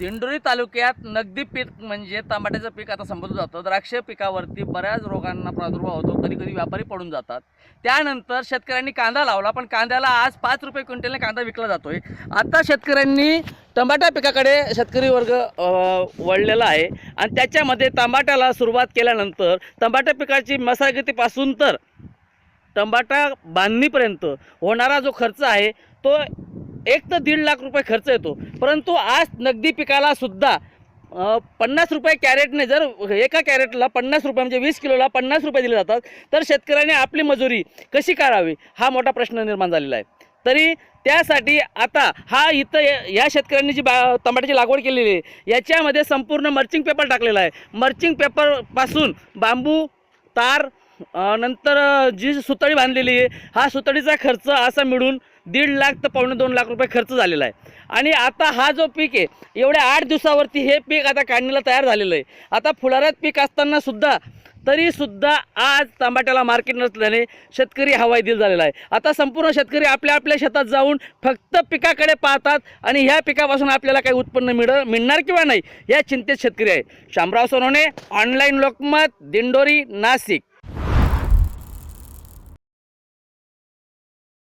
दिंडोरी तालुक्यात नगदी पीक म्हणजे टमाट्याचं पीक आता संबोधलं जातं. द्राक्ष पिकावरती बऱ्याच रोगांना प्रादुर्भाव होतो. कधी कधी व्यापारी पडून जातात. त्यानंतर शेतकऱ्यांनी कांदा लावला पण कांद्याला आज पाच रुपये क्विंटलने कांदा विकला जातोय. आता शेतकऱ्यांनी टमाटा पिकाकडे शेतकरी वर्ग वळलेला आहे. आणि त्याच्यामध्ये टमाट्याला सुरुवात केल्यानंतर टमाट्या पिकाची मशागतीपासून तर टमाटा बांधणीपर्यंत होणारा जो खर्च आहे तो एक तर दीड लाख रुपये खर्च येतो. परंतु आज नगदी पिकाला सुद्धा पन्नास रुपये कॅरेटने जर एका कॅरेटला पन्नास रुपये म्हणजे वीस किलोला पन्नास रुपये दिले जातात तर शेतकऱ्याने आपली मजुरी कशी करावी हा मोठा प्रश्न निर्माण झालेला आहे. तरी त्यासाठी आता हा इथं या- शेतकऱ्यांनी जी बा टमाट्याची लागवड केलेली आहे याच्यामध्ये संपूर्ण मर्चिंग पेपर टाकलेला आहे. मर्चिंग पेपरपासून बांबू तार नंतर जी सुतळी बांधलेली आहे हा सुतळीचा खर्च असा मिळून दीड लाख ते पावणे दोन लाख रुपये खर्च झालेला आहे. आणि आता हा जो पीक आहे एवढ्या आठ दिवसावरती हे पीक आता काढणीला तयार झालेलं आहे. आता फुलाऱ्यात पीक असताना सुद्धा तरीसुद्धा आज टमाट्याला मार्केट नसल्याने शेतकरी हवाई दिल झालेला आहे. आता संपूर्ण शेतकरी आपल्या आपल्या शेतात जाऊन फक्त पिकाकडे पाहतात आणि ह्या पिकापासून आपल्याला काही उत्पन्न मिळ मिळणार किंवा नाही या चिंतेत शेतकरी आहे. शामराव सोनवणे ऑनलाईन लोकमत दिंडोरी नाशिक.